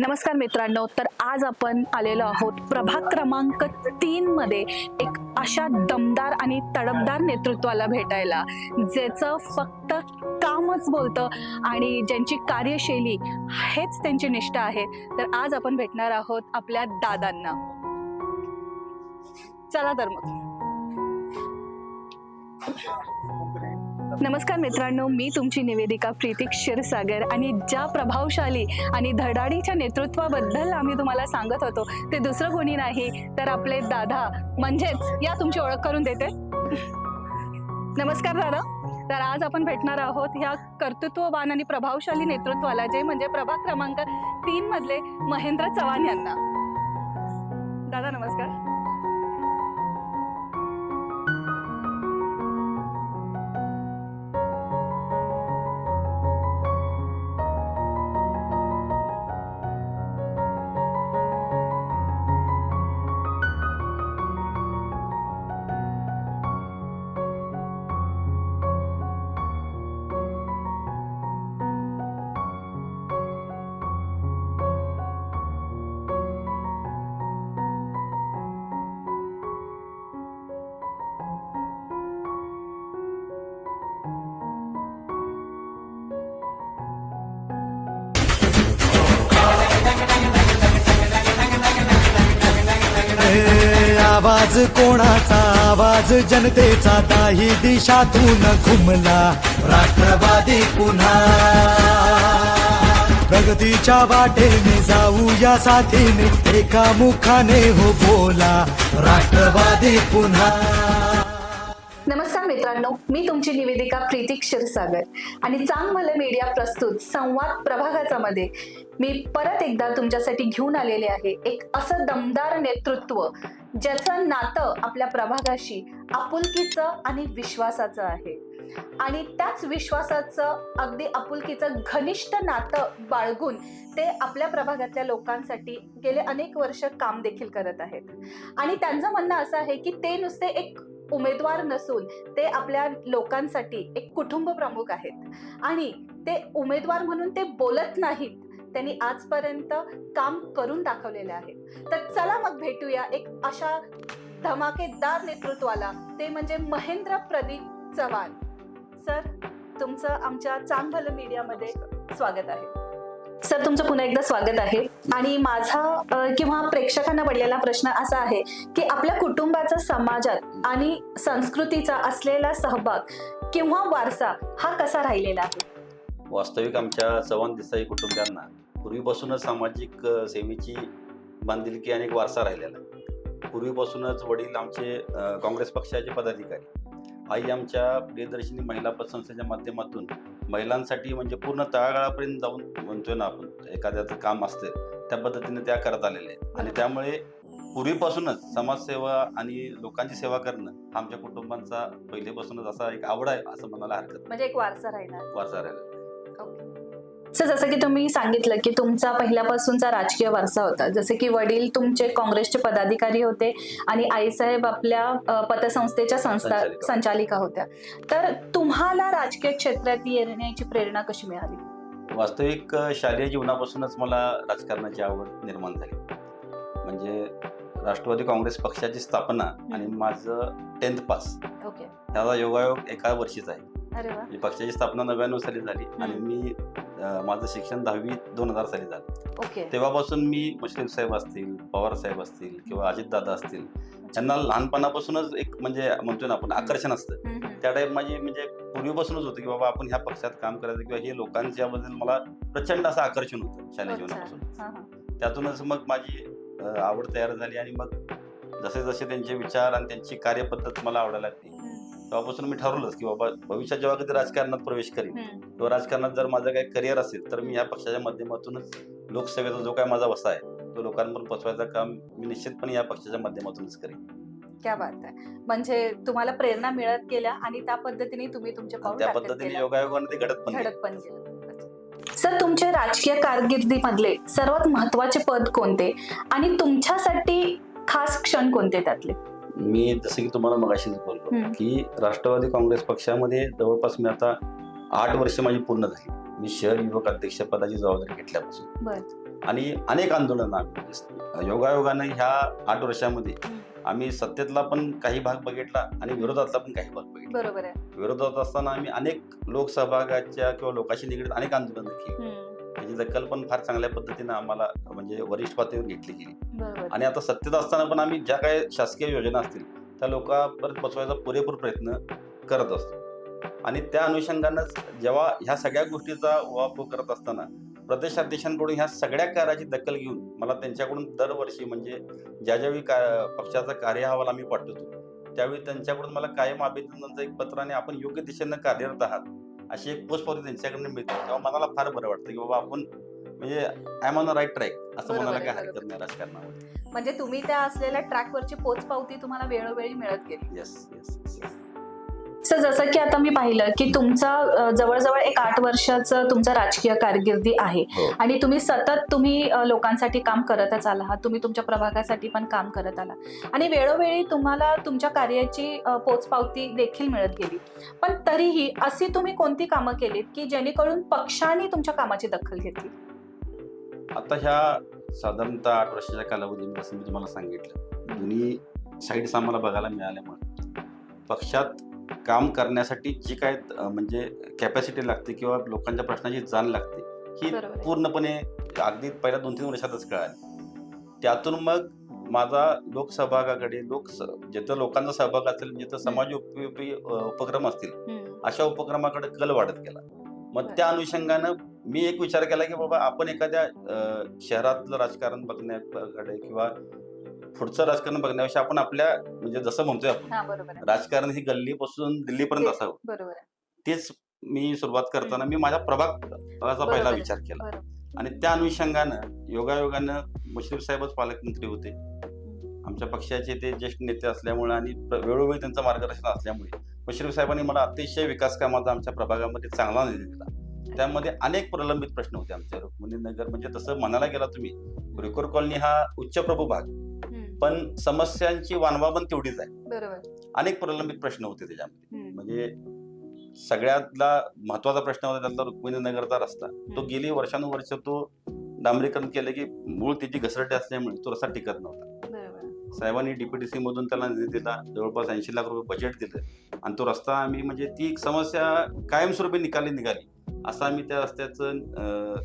नमस्कार मित्रांनो तर आज आपण आलेलो आहोत प्रभाग क्रमांक तीन मध्ये एक अशा दमदार आणि तडपदार नेतृत्वाला भेटायला ज्याचं फक्त कामच बोलतं आणि ज्यांची कार्यशैली हेच त्यांची निष्ठा आहे. तर आज आपण भेटणार आहोत आपल्या दादांना. चला तर मग. नमस्कार मित्रांनो मी तुमची निवेदिका प्रीतिक क्षीरसागर आणि ज्या प्रभावशाली आणि धडाडीच्या नेतृत्वाबद्दल आम्ही तुम्हाला सांगत होतो ते दुसरं कोणी नाही तर आपले दादा म्हणजेच या तुमची ओळख करून देते. नमस्कार दादा तर आज आपण भेटणार आहोत ह्या कर्तृत्ववान आणि प्रभावशाली नेतृत्वाला जे म्हणजे प्रभाग क्रमांक तीन मधले महेंद्र चव्हाण यांना. आवाज कोणाचा? आवाज जनतेचा. दाही दिशातून घुमला राष्ट्रवादी पुन्हा. प्रगतीच्या वाटेने जाऊ या साथीने एका मुखाने हो बोला राष्ट्रवादी पुन्हा. नमस्कार मित्रांनो मी तुमची निवेदिका प्रीती क्षीरसागर. आणि चांग मीडिया प्रस्तुत संवाद प्रभागाचा मध्ये मी परत एकदा तुमच्यासाठी घेऊन आलेले आहे एक असं दमदार नेतृत्व ज्याचं नातं आपल्या प्रभागाशी आपुलकीचं आणि विश्वासाचं आहे. आणि त्याच विश्वासाचं अगदी आपुलकीचं घनिष्ठ नातं बाळगून ते आपल्या प्रभागातल्या लोकांसाठी गेले अनेक वर्ष काम देखील करत आहेत. आणि त्यांचं म्हणणं असं आहे की ते नुसते एक उमेदवार नसून ते आपल्या लोकांसाठी एक कुटुंब प्रमुख आहेत. आणि ते उमेदवार म्हणून ते बोलत नाहीत. त्यांनी आजपर्यंत काम करून दाखवलेले आहेत तर चला मग भेटूया एक अशा धमाकेदार नेतृत्वाला. ते म्हणजे महेंद्र प्रदीप चव्हाण. सर तुमचं आमच्या चांगलं मीडियामध्ये स्वागत आहे. सर तुमचं पुन्हा एकदा स्वागत आहे. आणि माझा किंवा प्रेक्षकांना पडलेला प्रश्न असा आहे की आपल्या कुटुंबाचा समाजात आणि संस्कृतीचा असलेला सहभाग किंवा वारसा हा कसा राहिलेला आहे? वास्तविक आमच्या चव्हाण देसाई कुटुंबियांना पूर्वीपासूनच सामाजिक सेवेची बांधिलकी आणि एक वारसा राहिलेला. आहे पूर्वीपासूनच वडील आमचे काँग्रेस पक्षाचे पदाधिकारी. आई आमच्या प्रियदर्शिनी महिला पतसंस्थेच्या माध्यमातून महिलांसाठी म्हणजे पूर्ण तळागाळापर्यंत जाऊन म्हणतोय ना आपण एखाद्याचं काम असतं त्या पद्धतीने त्या करत आलेल्या आहेत. आणि त्यामुळे पूर्वीपासूनच समाजसेवा आणि लोकांची सेवा करणं हा आमच्या कुटुंबांचा पहिलेपासूनच असा एक आवड आहे असं म्हणायला हरकत नाही. म्हणजे एक वारसा राहिला. वारसा राहिला. सर जसं की तुम्ही सांगितलं की तुमचा पहिल्यापासूनचा राजकीय वारसा होता. जसे की वडील तुमचे काँग्रेसचे पदाधिकारी होते आणि आईसाहेब आपल्या पतसंस्थेच्या संस्था संचालिका. होत्या. तर तुम्हाला राजकीय क्षेत्रात येण्याची प्रेरणा कशी मिळाली? वास्तविक शालेय जीवनापासूनच मला राजकारणाची आवड निर्माण झाली. म्हणजे राष्ट्रवादी काँग्रेस पक्षाची स्थापना आणि माझं टेन्थ पास ओके. ह्याचा योगायोग एका वर्षीच आहे. म्हणजे पक्षाची स्थापना नव्याण्णव साली झाली आणि मी माझं शिक्षण दहावी दोन हजार साली झालं. ओके. तेव्हापासून मी मुश्रीफ साहेब असतील पवार साहेब असतील किंवा अजितदादा असतील यांना लहानपणापासूनच एक म्हणजे म्हणतो ना आपण आकर्षण असतं. त्या टाईप माझी म्हणजे पूर्वीपासूनच होतं की बाबा आपण ह्या पक्षात काम करायचं किंवा हे लोकांच्याबद्दल मला प्रचंड असं आकर्षण होतं शालेय. जीवनापासून. त्यातूनच मग माझी आवड तयार झाली आणि मग जसे जसे त्यांचे विचार आणि त्यांची कार्यपद्धत मला आवडायला लागली तेव्हापासून मी ठरवलंच की बाबा भविष्यात जेव्हा कधी राजकारणात प्रवेश करेन. किंवा राजकारणात जर माझं काही करिअर असेल तर मी या पक्षाच्या माध्यमातूनच लोकसेवेचा जो काय माझा वसा आहे तो लोकांपर्यंत पोचवायचं काम मी निश्चितपणे या पक्षाच्या माध्यमातूनच करेन क्या बात आहे म्हणजे तुम्हाला प्रेरणा मिळत गेल्या आणि त्या पद्धतीने तुम्ही तुमचे पाऊल त्या टाकत पद्धतीने गेला. योगायोगाने ते घडत पण गेलं. घडत पण गेलं सर तुमच्या राजकीय कारकिर्दीमधले सर्वात महत्त्वाचे पद कोणते आणि तुमच्यासाठी खास क्षण कोणते त्यातले मी जसं की तुम्हाला मगाशीच बोललो. की राष्ट्रवादी काँग्रेस पक्षामध्ये जवळपास मी आता आठ वर्ष माझी पूर्ण झाली. मी शहर युवक अध्यक्ष पदाची जबाबदारी घेतल्यापासून. आणि अनेक आंदोलनं योगायोगानं ह्या आठ वर्षामध्ये आम्ही सत्तेतला पण काही भाग बघितला आणि विरोधातला पण काही भाग बघितला. बरोबर विरोधात असताना आम्ही अनेक लोकसहभागाच्या किंवा लोकांशी निगडीत अनेक आंदोलनं केली. त्याची दखल पण फार चांगल्या पद्धतीनं आम्हाला म्हणजे वरिष्ठ पातळीवर घेतली गेली. आणि आता सत्तेत असताना पण आम्ही ज्या काही शासकीय योजना असतील त्या लोकांपर्यंत पोचवायचा पुरेपूर प्रयत्न करत असतो. आणि त्या अनुषंगानंच जेव्हा ह्या सगळ्या गोष्टीचा वापर करत असताना प्रदेशाध्यक्षांकडून ह्या सगळ्या कार्याची दखल घेऊन मला त्यांच्याकडून दरवर्षी म्हणजे ज्या ज्यावेळी का पक्षाचा कार्य अहवाल आम्ही पाठवतो त्यावेळी त्यांच्याकडून मला कायम अभिनंदनचं एक पत्र आणि आपण योग्य दिशेनं कार्यरत आहात. अशी एक पोचपावती त्यांच्याकडून मिळते. तेव्हा मनाला फार बरं वाटतं की बाबा आपण म्हणजे आय ऑन राईट ट्रॅक असं म्हणायला काय. हरकत नाही राजकारणामध्ये म्हणजे तुम्ही त्या असलेल्या ट्रॅकवरची पोचपावती तुम्हाला वेळोवेळी मिळत गेली. येस येस सर जसं की आता मी पाहिलं की तुमचा जवळजवळ एक आठ वर्षाचं तुमचं राजकीय कारकिर्दी आहे. हो. आणि तुम्ही सतत तुम्ही लोकांसाठी काम करतच आलात. तुम्ही तुमच्या प्रभागासाठी पण काम करत आला आणि वेळोवेळी तुम्हाला तुमच्या कार्याची पोचपावती देखील मिळत गेली. पण तरीही अशी तुम्ही कोणती कामं केलीत की जेणेकरून पक्षाने तुमच्या कामाची दखल घेतली? आता ह्या साधारणतः आठ वर्षाच्या कालावधीमध्ये जसं मी तुम्हाला सांगितलं दोन्ही साईड्स आम्हाला बघायला मिळाल्यामुळे पक्षात काम करण्यासाठी जी काय म्हणजे कॅपॅसिटी लागते किंवा लोकांच्या प्रश्नाची जाण लागते ही. पूर्णपणे अगदी पहिल्या दोन तीन वर्षातच कळाली त्यातून मग माझा लोकसहभागाकडे लोक जिथं लोकांचा सहभाग असेल जिथं समाज उपयोगी उपक्रम असतील अशा उपक्रमाकडे कल वाढत गेला मग. त्या अनुषंगानं मी एक विचार केला की बाबा आपण एखाद्या शहरातलं राजकारण बघण्याकडे किंवा पुढचं राजकारण बघण्यापेक्षा आपण आपल्या म्हणजे जसं म्हणतोय आपण हा बरोबर आहे. राजकारण ही गल्लीपासून दिल्लीपर्यंत असावं. बरोबर आहे. तेच मी सुरुवात करताना मी माझ्या प्रभागाचा बरोबर पहिला आहे. विचार केला. बरोबर. आणि त्या अनुषंगानं योगायोगानं मुश्रीफ साहेबच पालकमंत्री होते. आमच्या पक्षाचे ते ज्येष्ठ नेते असल्यामुळे आणि प्र- वेळोवेळी त्यांचं मार्गदर्शन असल्यामुळे मुश्रीफ साहेबांनी मला अतिशय विकास कामाचा आमच्या प्रभागामध्ये चांगला निधी दिला. त्यामध्ये अनेक प्रलंबित प्रश्न होते आमच्या रुक्मिणी नगर म्हणजे तसं म्हणायला गेला तुम्ही रिकोर कॉलनी हा उच्चप्रभू भाग. हम्म, पण समस्यांची वानवा पण तेवढीच आहे. बरोबर. अनेक प्रलंबित प्रश्न होते त्याच्यामध्ये. म्हणजे सगळ्यातला महत्त्वाचा प्रश्न होता त्यातला रुक्मिणी नगरचा रस्ता तो गेली वर्षानुवर्ष तो डांबरीकरण केलं की मूळ त्याची घसरटी असल्यामुळे तो रस्ता टिकत नव्हता. साहेबांनी डीपीडीसी मधून त्याला निधी दिला जवळपास ऐंशी लाख रुपये बजेट दिलं. आणि तो रस्ता आम्ही म्हणजे ती एक समस्या कायमस्वरूपी निकाली निघाली. असं आम्ही त्या रस्त्याचं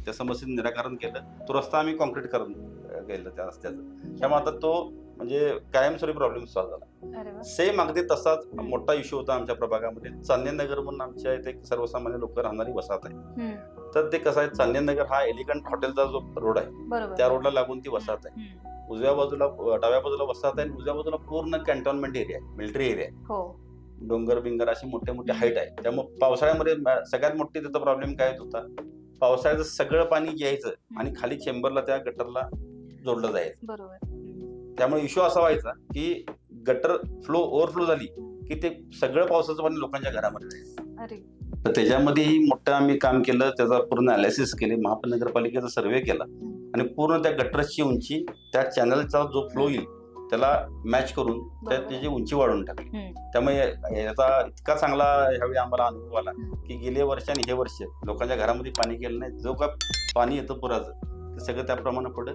त्या समस्येचं निराकरण केलं. तो रस्ता आम्ही कॉन्क्रीट करून केलं त्या रस्त्याचं. त्यामुळे आता तो म्हणजे कायमस्वरूपी प्रॉब्लेम सॉल्व्ह झाला. सेम अगदी तसाच. मोठा इश्यू होता आमच्या प्रभागामध्ये. चांदणीनगर म्हणून आमच्या इथे सर्वसामान्य लोक राहणारी वसाहत आहे. तर ते कसं आहे चांदणीनगर हा एलिगंट हॉटेलचा जो रोड आहे त्या रोडला लागून ती वसाहत आहे. उजव्या बाजूला डाव्या बाजूला वसाहत आहे आणि उजव्या बाजूला पूर्ण कॅन्टॉनमेंट एरिया आहे मिलिटरी एरिया आहे. हो. डोंगर बिंगर अशी मोठे मोठे हाईट आहे. त्यामुळे पावसाळ्यामध्ये सगळ्यात मोठी त्याचा प्रॉब्लेम काय होता? पावसाळ्याचं सगळं पाणी घ्यायचं आणि खाली चेंबरला त्या गटरला जोडलं जायचं. बरोबर. त्यामुळे इश्यू असा व्हायचा की गटर फ्लो ओव्हरफ्लो झाली की ते सगळं पावसाचं पाणी लोकांच्या घरामध्ये जायचं तर त्याच्यामध्येही मोठं आम्ही काम केलं त्याचा पूर्ण अनालिसिस केले महानगरपालिकेचा सर्वे केला आणि पूर्ण त्या गटरची उंची त्या चॅनलचा जो फ्लो येईल त्याला मॅच करून त्या. त्याची उंची वाढवून टाकली. त्यामुळे याचा इतका चांगला ह्यावेळी आम्हाला अनुभव आला की गेले वर्ष आणि हे वर्ष लोकांच्या घरामध्ये पाणी गेलं नाही जो का पाणी येतं पुराचं ते सगळं त्याप्रमाणे पुढे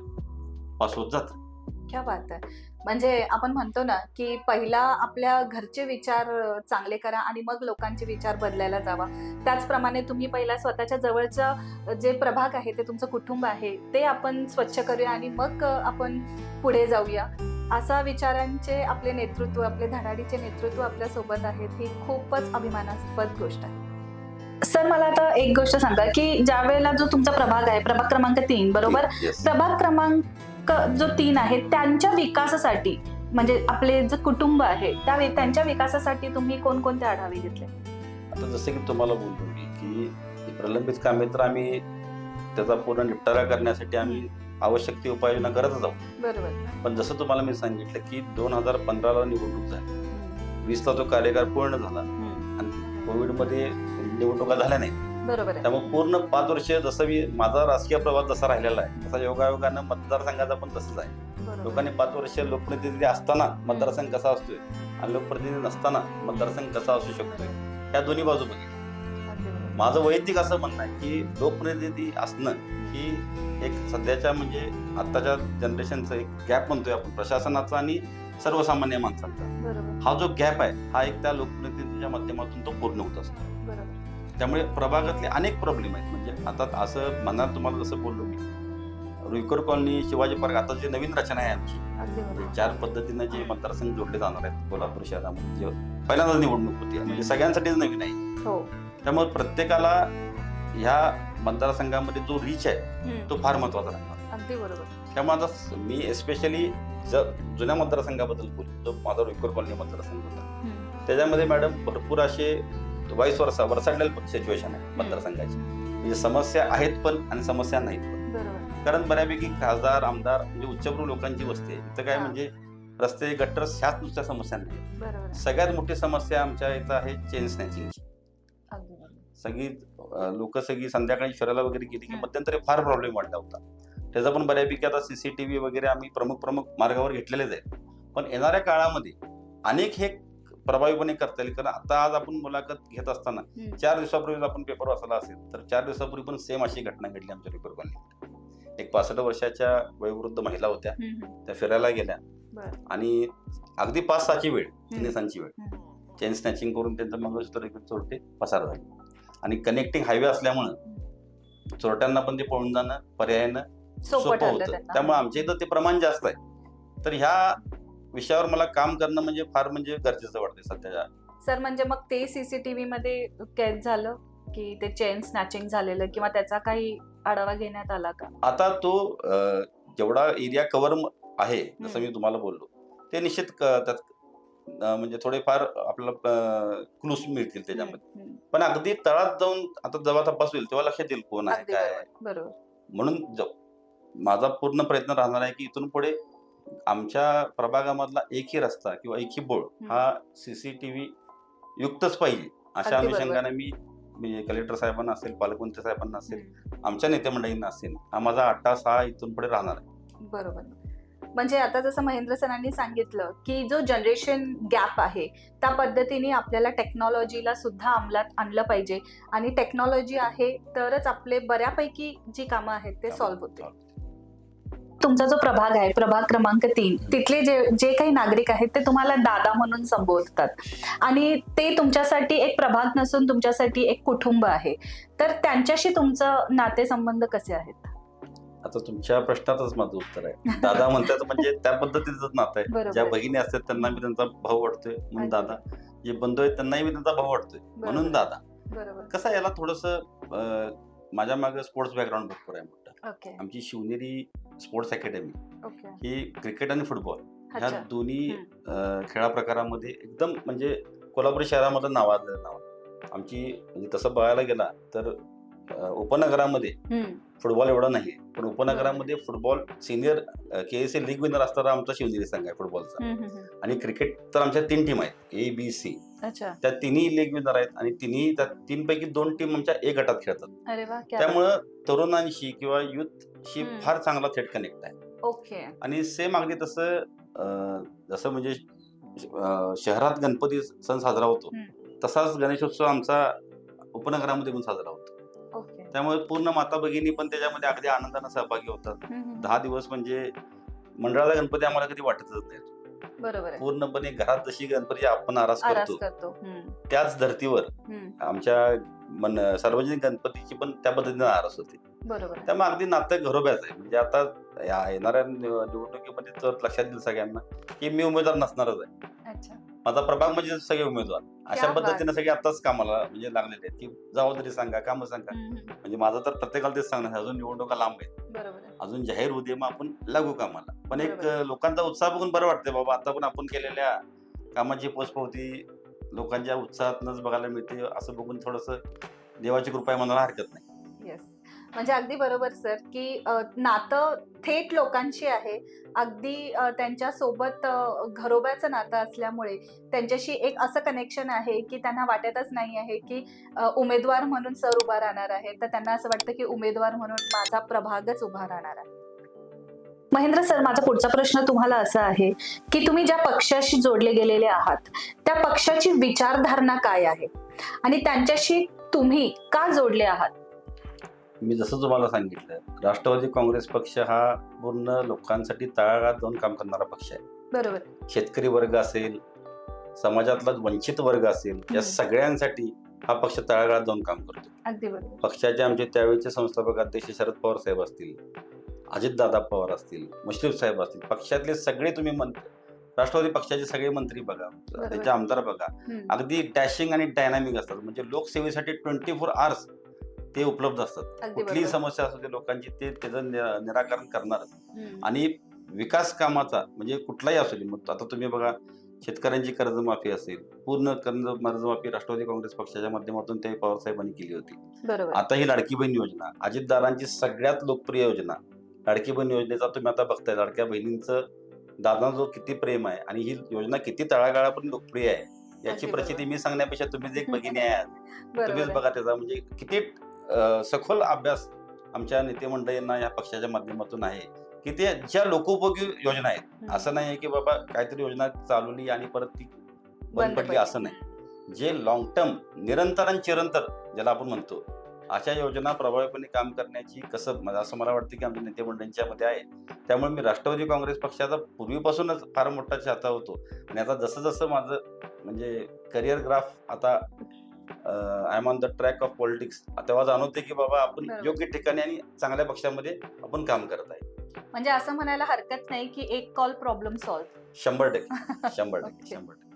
पास होत जातं. क्या बात आहे. म्हणजे आपण म्हणतो ना की पहिला आपल्या घरचे विचार चांगले करा आणि मग लोकांचे विचार बदलायला जावा. त्याचप्रमाणे तुम्ही पहिला स्वतःच्या जवळचं जे प्रभाग आहे ते तुमचं कुटुंब आहे ते आपण स्वच्छ करूया आणि मग आपण पुढे जाऊया. असा विचारांचे आपले नेतृत्व आपले धडाडीचे नेतृत्व आपल्यासोबत आहेत ही खूपच अभिमानास्पद गोष्ट आहे. सर मला आता एक गोष्ट सांगा की ज्या वेळेला जो तुमचा प्रभाग आहे प्रभाग क्रमांक तीन बरोबर? Yes. प्रभाग क्रमांक जो तीन आहे त्यांच्या विकासासाठी म्हणजे आपले जे कुटुंब आहे त्या त्यांच्या विकासासाठी तुम्ही कोणकोणते आढावे घेतले? आता जसं की तुम्हाला बोललो मी की ही प्रलंबित कामे तर आम्ही त्याचा पूर्ण निपटारा करण्यासाठी आम्ही आवश्यक ती उपाययोजना करतच आहोत. बरोबर. पण जसं तुम्हाला मी सांगितलं की दोन हजार पंधराला निवडणूक झाली. वीसला तो कार्यकाळ पूर्ण झाला. आणि कोविडमध्ये निवडणुका झाल्या नाही बरोबर आहे. त्यामुळे पूर्ण पाच वर्ष जसं मी माझा राजकीय प्रवास जसा राहिलेला आहे तसा योगायोगानं मतदारसंघाचा पण तसंच आहे. लोकांनी पाच वर्ष लोकप्रतिनिधी असताना मतदारसंघ कसा असतोय आणि लोकप्रतिनिधी नसताना मतदारसंघ कसा असू शकतोय ह्या दोन्ही बाजू बघितल्या. माझं वैयक्तिक असं म्हणणं आहे की लोकप्रतिनिधी असणं ही एक सध्याच्या म्हणजे आत्ताच्या जनरेशनचं एक गॅप म्हणतोय आपण प्रशासनाचा आणि सर्वसामान्य माणसांचा. हा जो गॅप आहे हा एक त्या लोकप्रतिनिधीच्या माध्यमातून तो पूर्ण होत असतो. त्यामुळे प्रभागातले अनेक प्रॉब्लेम आहेत. म्हणजे आता असं म्हणाल तुम्हाला जसं बोललो मी. रुईकर कॉलनी शिवाजी पार्क आता जी नवीन रचना आहे आमची. म्हणजे चार पद्धतीनं जे मतदारसंघ जोडले जाणार आहेत कोल्हापूर शहरामध्ये पहिल्यांदाच निवडणूक होती म्हणजे सगळ्यांसाठीच नवीन आहे. हो. त्यामुळे प्रत्येकाला ह्या मतदारसंघामध्ये जो रीच आहे. तो फार महत्त्वाचा राहणार त्यामुळे आता मी एस्पेशली जुन्या मतदारसंघाबद्दल बोलतो. जो माझा रुईकर कॉलनी मतदारसंघ होता. त्याच्यामध्ये मॅडम भरपूर असे वाईस वर्षा वर्साडलेल सिच्युएशन आहे मतदारसंघाची. म्हणजे समस्या आहेत पण आणि समस्या नाहीत पण. बरोबर. कारण बऱ्यापैकी खासदार आमदार म्हणजे उच्चभ्रू लोकांची वस्ती आहे. इथं काय. म्हणजे रस्ते गटर ह्याच नुसत्या समस्या नाही. सगळ्यात मोठी समस्या आमच्या इथं आहे चेन स्नॅचिंगची सगळी लोक सगळी संध्याकाळी फिरायला वगैरे गेली की. मध्यंतरी फार प्रॉब्लेम वाढला होता. त्याचा पण बऱ्यापैकी आता सीसीटीव्ही वगैरे आम्ही प्रमुख प्रमुख मार्गावर घेतलेलेच आहेत. पण येणाऱ्या काळामध्ये अनेक हे प्रभावीपणे करता येईल. कारण आता आज आपण मुलाखत घेत असताना. चार दिवसापूर्वी आपण पेपर वाचला असेल तर चार दिवसापूर्वी पण सेम अशी घटना घडली आमच्या पेपर एक पासष्ट वर्षाच्या वयोवृद्ध महिला होत्या. त्या फिरायला गेल्या. आणि अगदी पाच सहाची वेळ दिवसांची वेळ. चेन स्नॅचिंग करून त्यांचं मंगळसूत्र चोरटे पसार झाले. आणि कनेक्टिंग हायवे असल्यामुळं चोरट्यांना पण ते पळून जाणं पर्यायानं सोपं होतं. त्यामुळे आमच्या इथं ते प्रमाण जास्त आहे. तर ह्या विषयावर मला काम करणं म्हणजे फार म्हणजे गरजेचं वाटतंय सध्याच्या. सर म्हणजे मग ते सीसीटीव्ही मध्ये कैद झालं की ते चेन स्नॅचिंग झालेलं किंवा त्याचा काही आढावा घेण्यात आला का? आता तो अं, जेवढा एरिया कव्हर आहे जसं. मी तुम्हाला बोललो ते निश्चित क- त्यात अं, म्हणजे थोडेफार आपल्याला क्लूस मिळतील त्याच्यामध्ये. हम्म, हम्म. पण अगदी तळात जाऊन आता जेव्हा तपास होईल तेव्हा लक्षात येईल कोण आहे अगदी काय आहे. बरोबर बरोबर. म्हणून ज- माझा पूर्ण प्रयत्न राहणार आहे की इथून पुढे आमच्या प्रभागामधला एकही रस्ता किंवा एकही बोळ हा सीसीटीव्ही युक्तच पाहिजे अशा. अनुषंगाने मी मी कलेक्टर साहेबांना असेल पालकमंत्री साहेबांना असेल. आमच्या नेतेमंडळींना असेल हा माझा अट्टास हा इथून पुढे राहणार आहे. बरोबर. म्हणजे आता जसं महेंद्र सरांनी सांगितलं की जो जनरेशन गॅप आहे त्या पद्धतीने आपल्याला टेक्नॉलॉजीला सुद्धा अंमलात आणलं पाहिजे. आणि टेक्नॉलॉजी आहे तरच आपले बऱ्यापैकी जी कामं आहेत ते सॉल्व्ह होते तुमचा जो प्रभाग आहे प्रभाग क्रमांक तीन तिथले जे जे काही नागरिक आहेत ते तुम्हाला दादा म्हणून संबोधतात. आणि ते तुमच्यासाठी एक प्रभाग नसून तुमच्यासाठी एक कुटुंब आहे. तर त्यांच्याशी तुमचं नातेसंबंध कसे आहेत? आता तुमच्या प्रश्नातच माझं उत्तर आहे. दादा म्हणतात म्हणजे त्या पद्धतीचंच नातं आहे. ज्या भगिनी असतात त्यांना मी त्यांचा भाऊ वाटतोय म्हणून. दादा. जे बंधू आहेत त्यांनाही मी त्यांचा भाऊ वाटतोय म्हणून. दादा. कसं याला थोडस माझ्या मागे स्पोर्ट्स बॅकग्राऊंड भरपूर आहे ओके. आमची शिवनेरी स्पोर्ट्स अकॅडमी. ही क्रिकेट आणि फुटबॉल ह्या दोन्ही खेळा प्रकारामध्ये एकदम म्हणजे कोल्हापूर शहरामधलं नावाजलेलं नाव. आमची म्हणजे तसं बघायला गेला तर उपनगरामध्ये. फुटबॉल एवढा नाही पण उपनगरामध्ये football senior K S A league winner असणारा आमचा शिवनेरी संघ आहे फुटबॉलचा. आणि क्रिकेट तर आमच्या तीन टीम आहेत ए बी सी अच्छा त्या तिन्ही लीग विनर आहेत आणि तिन्ही त्या तीन पैकी दोन टीम आमच्या ए गटात खेळतात अरे वा क्या त्यामुळं तरुणांशी किंवा युथशी हम्म. फार चांगला थेट कनेक्ट आहे. ओके आणि सेम अगदी तसं अं, जसं म्हणजे अं, शहरात गणपती सण साजरा होतो. तसाच गणेशोत्सव आमचा उपनगरामध्ये पण साजरा होतो ओके त्यामुळे पूर्ण माता भगिनी पण त्याच्यामध्ये अगदी आनंदाने सहभागी होतात हम्म, हम्म. दहा दिवस म्हणजे मंडळाला गणपती आम्हाला कधी वाटतच नाही बरोबर आहे. पूर्णपणे घरात जशी गणपती आपण आरास आरास करतो करतो. हम्म, त्याच धर्तीवर हम्म. आमच्या मन सार्वजनिक गणपतीची पण त्या पद्धतीने आरास होते. बरोबर. आहे त्यामुळे अगदी नातं घरोब्याच आहे. म्हणजे आता या येणाऱ्या निव- निवडणुकीमध्ये तर लक्षात येईल सगळ्यांना की मी उमेदवार नसणारच आहे. अच्छा. माझा प्रभाग म्हणजे सगळे उमेदवार. अशा क्या बात. पद्धतीने सगळे आताच कामाला म्हणजे लागलेले आहेत की जबाबदारी सांगा कामं सांगा. हम्म, हम्म. म्हणजे माझं तर प्रत्येकाला तेच सांगणं आहे, अजून निवडणुका लांब आहेत. बरोबर आहे. अजून जाहीर होऊ दे मग आपण लागू कामाला. पण एक लोकांचा उत्साह बघून बरं वाटतंय बाबा आता पण आपण केलेल्या कामाची पोचपावती लोकांच्या उत्साहातनच बघायला मिळते असं बघून थोडस देवाची कृपा आहे म्हणायला हरकत नाही. येस म्हणजे अगदी बरोबर सर की नातं थेट लोकांशी आहे. अगदी त्यांच्यासोबत घरोब्याचं नातं असल्यामुळे त्यांच्याशी एक असं कनेक्शन आहे की त्यांना वाटतच नाही आहे की उमेदवार म्हणून सर उभा राहणार आहे. तर त्यांना असं वाटतं की उमेदवार म्हणून माझा प्रभागच उभा राहणार आहे. महेंद्र सर माझा पुढचा प्रश्न तुम्हाला असा आहे की तुम्ही ज्या पक्षाशी जोडले गेलेले आहात त्या पक्षाची विचारधारणा काय आहे? आणि त्यांच्याशी तुम्ही का जोडले आहात? मी जसं तुम्हाला सांगितलं राष्ट्रवादी काँग्रेस पक्ष हा पूर्ण लोकांसाठी तळागाळात जाऊन काम करणारा पक्ष आहे. बरोबर. शेतकरी वर्ग असेल समाजातला वंचित वर्ग असेल या. सगळ्यांसाठी हा पक्ष तळागाळात जाऊन काम करतो. अगदी बरोबर. पक्षाचे आमचे त्यावेळेचे संस्थापक अध्यक्ष शरद पवार साहेब असतील अजितदादा पवार असतील मुश्रीफ साहेब असतील पक्षातले सगळे तुम्ही मंत्री राष्ट्रवादी पक्षाचे सगळे मंत्री बघा त्याचे आमदार बघा. अगदी डॅशिंग आणि डायनामिक असतात. म्हणजे लोकसेवेसाठी ट्वेंटी फोर आवर्स ते उपलब्ध असतात. कुठलीही समस्या असू दे लोकांची ते त्याचं निराकरण करणारच हम्म. आणि विकास कामाचा म्हणजे कुठलाही असू दे मग आता तुम्ही बघा शेतकऱ्यांची कर्जमाफी असेल पूर्ण कर्ज कर्जमाफी राष्ट्रवादी काँग्रेस पक्षाच्या माध्यमातून ते पवार साहेबांनी केली होती. आता ही लाडकी बहीण योजना अजितदारांची सगळ्यात लोकप्रिय योजना लाडकी बहीण योजनेचा तुम्ही आता बघताय लाडक्या बहिणींचं दादा जो किती प्रेम आहे आणि ही योजना किती तळागाळापर्यंत लोकप्रिय आहे याची प्रचिती मी सांगण्यापेक्षा तुम्हीच एक भगिनी आहे. तुम्हीच बघा त्याचा म्हणजे किती सखोल अभ्यास आमच्या नेते मंडळींना या पक्षाच्या माध्यमातून आहे. की ते ज्या लोकोपयोगी योजना आहेत. असं नाही आहे की बाबा काहीतरी योजना चालवली आणि परत ती बंद पडली. असं नाही. जे लॉंग टर्म निरंतर आणि चिरंतर ज्याला आपण म्हणतो अशा योजना प्रभावीपणे काम करण्याची कसं मला असं मला वाटतं की आमच्या नेते मंडळींच्या मध्ये आहे. त्यामुळे मी राष्ट्रवादी काँग्रेस पक्षाचा पूर्वीपासूनच फार मोठा चाहता होतो. आणि आता जसं जसं माझं म्हणजे करिअर ग्राफ आता I am on the track of politics तेव्हा जाणवते की बाबा आपण. योग्य ठिकाणी आणि चांगल्या पक्षामध्ये आपण काम करत आहे. म्हणजे असं म्हणायला हरकत नाही की एक कॉल प्रॉब्लेम सॉल्व्ह शंभर टक्के. शंभर टक्के. शंभर टक्के.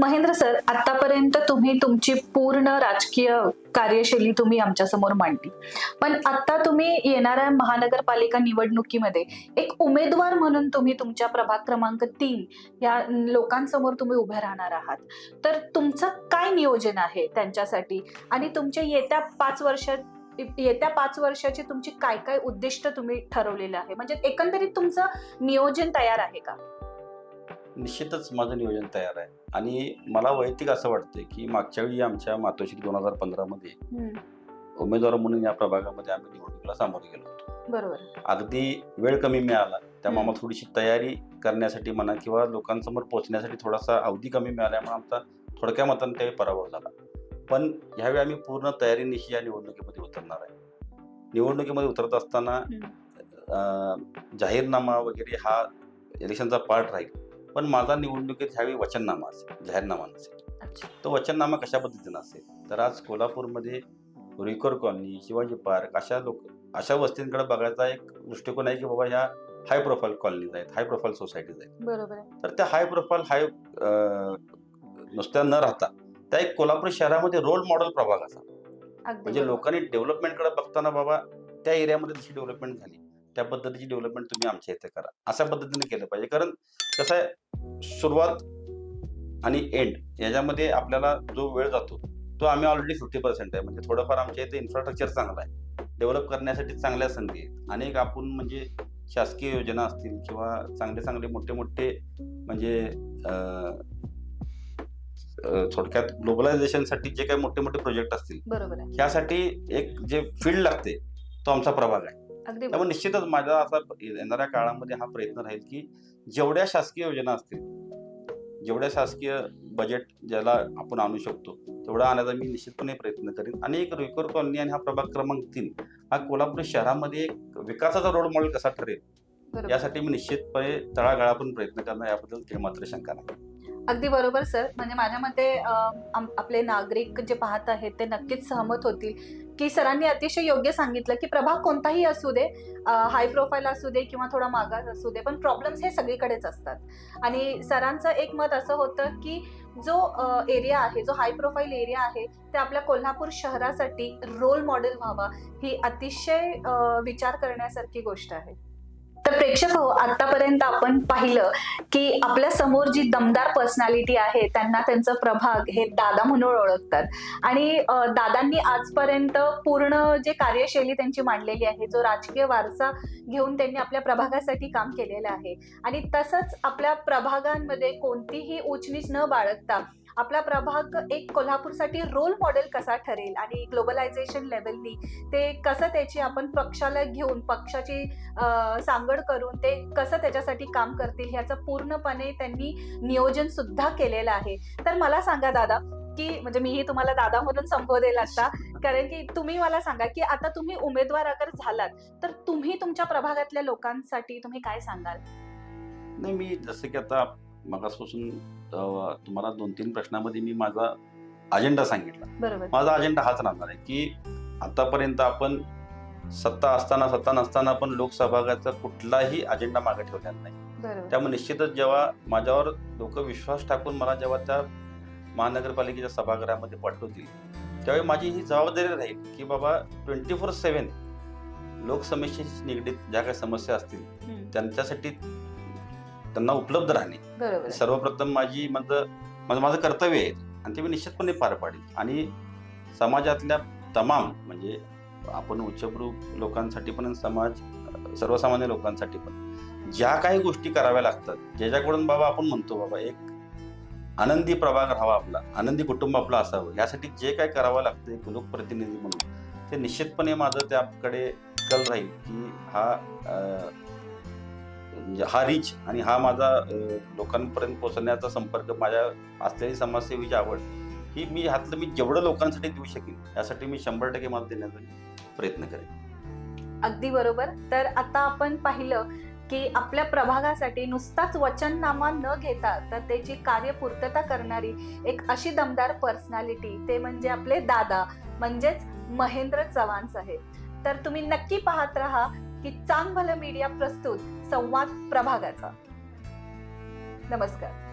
महेंद्र सर आतापर्यंत तुम्ही तुमची पूर्ण राजकीय कार्यशैली तुम्ही आमच्यासमोर मांडली. पण आता तुम्ही येणाऱ्या महानगरपालिका निवडणुकीमध्ये एक उमेदवार म्हणून तुम्ही तुमच्या प्रभाग क्रमांक तीन या लोकांसमोर तुम्ही उभे राहणार आहात. तर तुमचं काय नियोजन आहे त्यांच्यासाठी? आणि तुमच्या येत्या पाच वर्षात येत्या पाच वर्षाची तुमची काय काय उद्दिष्ट तुम्ही ठरवलेलं आहे? म्हणजे एकंदरीत तुमचं नियोजन तयार आहे का? निश्चितच माझं नियोजन तयार आहे. आणि मला वैयक्तिक असं वाटतं की मागच्या वेळी आमच्या मातोश्री दोन हजार पंधरामध्ये उमेदवार म्हणून या प्रभागामध्ये आम्ही निवडणुकीला सामोरे गेलो होतो. बरोबर. अगदी वेळ कमी मिळाला. त्यामुळे. आम्हाला थोडीशी तयारी करण्यासाठी म्हणा किंवा लोकांसमोर पोहोचण्यासाठी थोडासा अवधी कमी मिळाल्यामुळे आमचा थोडक्या मताने त्यावेळी पराभव झाला. पण ह्यावेळी आम्ही पूर्ण तयारीनिशी या निवडणुकीमध्ये उतरणार आहे. निवडणुकीमध्ये उतरत असताना जाहीरनामा वगैरे हा इलेक्शनचा पार्ट राहील. पण माझा निवडणुकीत ह्यावेळी वचननामा असेल जाहीरनामा नसेल. तो वचननामा कशा पद्धतीनं असेल? तर आज कोल्हापूरमध्ये रुईकर कॉलनी शिवाजी पार्क अशा लोक अशा वस्तींकडे बघायचा एक दृष्टिकोन आहे की बाबा ह्या हाय प्रोफाईल कॉलनीज आहेत हाय प्रोफाईल सोसायटीज आहेत. बरोबर तर त्या हाय प्रोफाईल हाय नुसत्या न राहता त्या एक कोल्हापूर शहरामध्ये रोल मॉडेल प्रभाग असा. म्हणजे. लोकांनी डेव्हलपमेंटकडे बघताना बाबा त्या एरियामध्ये जशी डेव्हलपमेंट झाली त्या पद्धतीची डेव्हलपमेंट तुम्ही आमच्या इथे करा. अशा पद्धतीने केलं पाहिजे. कारण कसं आहे सुरुवात आणि एंड याच्यामध्ये आपल्याला जो वेळ जातो तो आम्ही ऑलरेडी फिफ्टी पर्सेंट आहे. म्हणजे थोडंफार आमच्या इथे इन्फ्रास्ट्रक्चर चांगलं आहे. डेव्हलप करण्यासाठी चांगल्या संधी आहेत. अनेक आपण म्हणजे शासकीय योजना असतील किंवा चांगले चांगले मोठे मोठे म्हणजे थोडक्यात ग्लोबलायझेशनसाठी जे काही मोठे मोठे प्रोजेक्ट असतील ह्यासाठी एक जे फील्ड लागते तो आमचा प्रभाग आहे. अगदी. त्यामुळे निश्चितच माझा असा येणाऱ्या काळामध्ये हा प्रयत्न राहील की जेवढ्या शासकीय योजना असतील जेवढ्या शासकीय बजेट ज्याला आपण आणू शकतो तेवढा आणायचा मी निश्चितपणे प्रयत्न करेन आणि एक रुईकर कॉलनी आणि हा प्रभाग क्रमांक तीन हा कोल्हापूर शहरामध्ये एक विकासाचा रोल मॉडेल कसा ठरेल. यासाठी मी निश्चितपणे तळागाळापर्यंत प्रयत्न करणार याबद्दल मात्र शंका नाही अगदी बरोबर सर. म्हणजे माझ्या मते आपले नागरिक जे पाहत आहेत ते नक्कीच सहमत होतील. की सरांनी अतिशय योग्य सांगितलं की प्रभाग कोणताही असू दे हाय प्रोफाईल असू दे किंवा थोडा मागास असू दे पण प्रॉब्लेम्स हे सगळीकडेच असतात. आणि सरांचं एक मत असं होतं की जो एरिया आहे जो हाय प्रोफाईल एरिया आहे ते आपल्या कोल्हापूर शहरासाठी रोल मॉडेल व्हावा ही अतिशय विचार करण्यासारखी गोष्ट आहे. तर प्रेक्षक हो आतापर्यंत आपण पाहिलं की आपल्यासमोर जी दमदार पर्सनॅलिटी आहे त्यांना त्यांचं प्रभाग हे दादा म्हणून ओळखतात. आणि दादांनी आजपर्यंत पूर्ण जे कार्यशैली त्यांची मांडलेली आहे जो राजकीय वारसा घेऊन त्यांनी आपल्या प्रभागासाठी काम केलेलं आहे. आणि तसंच आपल्या प्रभागांमध्ये कोणतीही उचनीच न बाळगता आपला प्रभाग एक कोल्हापूरसाठी रोल मॉडेल कसा ठरेल आणि ग्लोबलायझेशन लेवलनी ते कसं त्याची आपण पक्षाला घेऊन पक्षाची सांगड करून ते कसं त्याच्यासाठी काम करतील ह्याचं पूर्णपणे त्यांनी नियोजन सुद्धा केलेलं आहे. तर मला सांगा दादा की म्हणजे मीही तुम्हाला दादा म्हणून संबोधेल आता कारण की तुम्ही मला सांगा की आता तुम्ही उमेदवार अगर झालात तर तुम्ही तुमच्या प्रभागातल्या लोकांसाठी तुम्ही काय सांगाल? नाही मी जसं की आता मगासपासून तुम्हाला दोन तीन प्रश्नामध्ये मी माझा अजेंडा सांगितला. माझा अजेंडा हाच राहणार आहे की आतापर्यंत आपण सत्ता असताना सत्ता नसताना पण लोकसभागाचा कुठलाही अजेंडा मागे ठेवलेला नाही. त्यामुळे निश्चितच जेव्हा माझ्यावर लोक विश्वास टाकून मला जेव्हा त्या महानगरपालिकेच्या सभागृहामध्ये पाठवतील त्यावेळी माझी ही जबाबदारी राहील की बाबा ट्वेंटी फोर सेवन लोकसमस्येशी निगडीत ज्या काही समस्या असतील त्यांच्यासाठी त्यांना उपलब्ध राहणे. बरोबर. सर्वप्रथम माझी माझं माझं माझं कर्तव्य आहे आणि ते मी निश्चितपणे पार पाडेल. आणि समाजातल्या तमाम म्हणजे आपण उच्चभ्रू लोकांसाठी पण आणि समाज सर्वसामान्य लोकांसाठी पण ज्या काही गोष्टी कराव्या लागतात ज्याच्याकडून बाबा आपण म्हणतो बाबा एक आनंदी प्रभाग राहावा आपला आनंदी कुटुंब आपलं असावं यासाठी जे काय करावं लागतं एक लोकप्रतिनिधी म्हणून ते निश्चितपणे माझं त्याकडे कल राहील की हा म्हणजे हा रीच आणि हा माझा लोकांपर्यंत पोहोचण्याचा संपर्क माझ्या असलेली समाजसेवेची आवड ही मी ह्यातलं मी जेवढं लोकांसाठी देऊ शकेन यासाठी मी शंभर टक्के मला देण्याचा प्रयत्न करेन. अगदी बरोबर. तर आता आपण पाहिलं की आपल्या प्रभागासाठी नुसताच वचननामा न घेता तर त्याची कार्यपूर्तता करणारी एक अशी दमदार पर्सनॅलिटी ते म्हणजे आपले दादा म्हणजेच महेंद्र चव्हाण साहेब. तर तुम्ही नक्की पाहत राहा की चांग भलं मीडिया प्रस्तुत संवाद प्रभागाचा. नमस्कार.